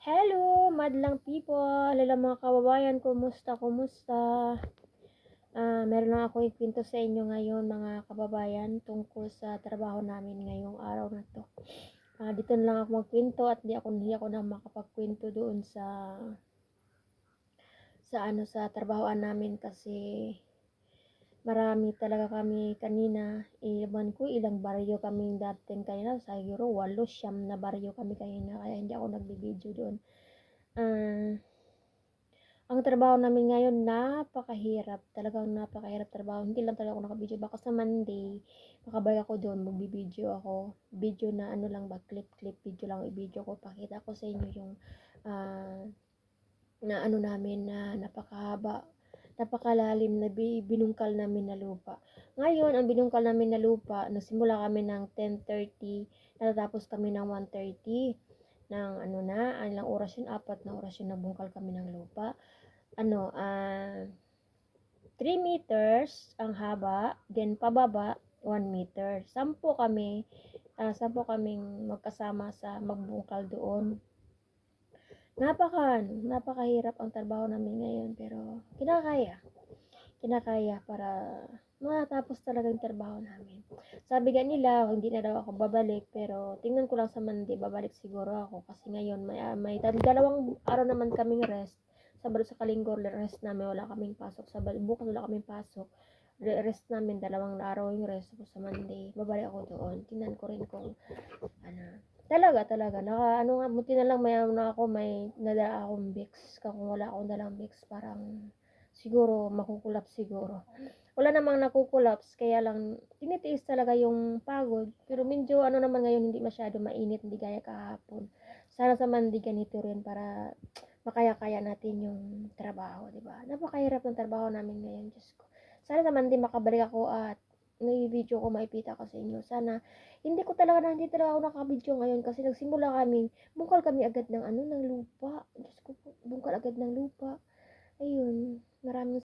Hello, madlang people. Hello mga kababayan, kumusta, kumusta? Ah, meron lang ako ikwento sa inyo ngayon mga kababayan tungkol sa trabaho namin ngayong araw na to. Ah, dito na lang ako magkwento at di ako hindi ako na makapagkwento doon sa sa ano sa trabahoan namin kasi marami talaga kami kanina. Iban ko ilang baryo kaming dating kanina. Siguro walo, siyam na baryo kami kanina. Kaya hindi ako nagbibideo doon. Ah, ang trabaho namin ngayon napakahirap. Talagang napakahirap trabaho. Hindi lang talaga ako nakabideo. Baka sa Monday, makabalik ako doon, magbibideo ako. Video na ano lang ba, clip-clip video lang i-video ko. Pakita ko sa inyo yung ah, na ano namin na napakahaba napakalalim na bi- binungkal namin na lupa. Ngayon, ang binungkal namin na lupa, nagsimula kami ng 10.30, natatapos kami ng 1.30 ng ano na, ilang oras yun, apat na oras yun nabungkal kami ng lupa. Ano, ah, 3 meters ang haba, then pababa, 1 meter. Sampo kami, ah, sampo kaming magkasama sa magbungkal doon. Napaka, napakahirap ang trabaho namin ngayon, pero kinakaya. Kinakaya para matapos talaga yung trabaho namin. Sabi nga nila, hindi na daw ako babalik, pero tingnan ko lang sa Monday, babalik siguro ako. Kasi ngayon, may, ah, may dalawang araw naman kaming rest. Sabado sa Kalinggo, rest namin, wala kaming pasok. Sabado, bukas wala kaming pasok. Re- Rest namin, dalawang araw yung rest ko sa Monday. Babalik ako doon. Tingnan ko rin kung, ano, talaga, talaga. Naka, ano nga, buti na lang may, ano ako, may nadala akong Vicks. Kung wala akong dalang Vicks, parang, siguro, makukulap siguro. Wala namang nakukulaps, kaya lang, tinitiis talaga yung pagod. Pero medyo, ano naman ngayon, hindi masyado mainit, hindi gaya kahapon. Sana sa Monday ganito rin para makaya-kaya natin yung trabaho, di ba? Napakahirap ng trabaho namin ngayon, Diyos ko. Sana sa Monday makabalik ako at may video ko maipita ko sa inyo. Sana, hindi ko talaga hindi talaga ako nakabidyo ngayon kasi nagsimula kami, bungkal kami agad ng ano, ng lupa. Diyos ko bungkal agad ng lupa. Ayun, maraming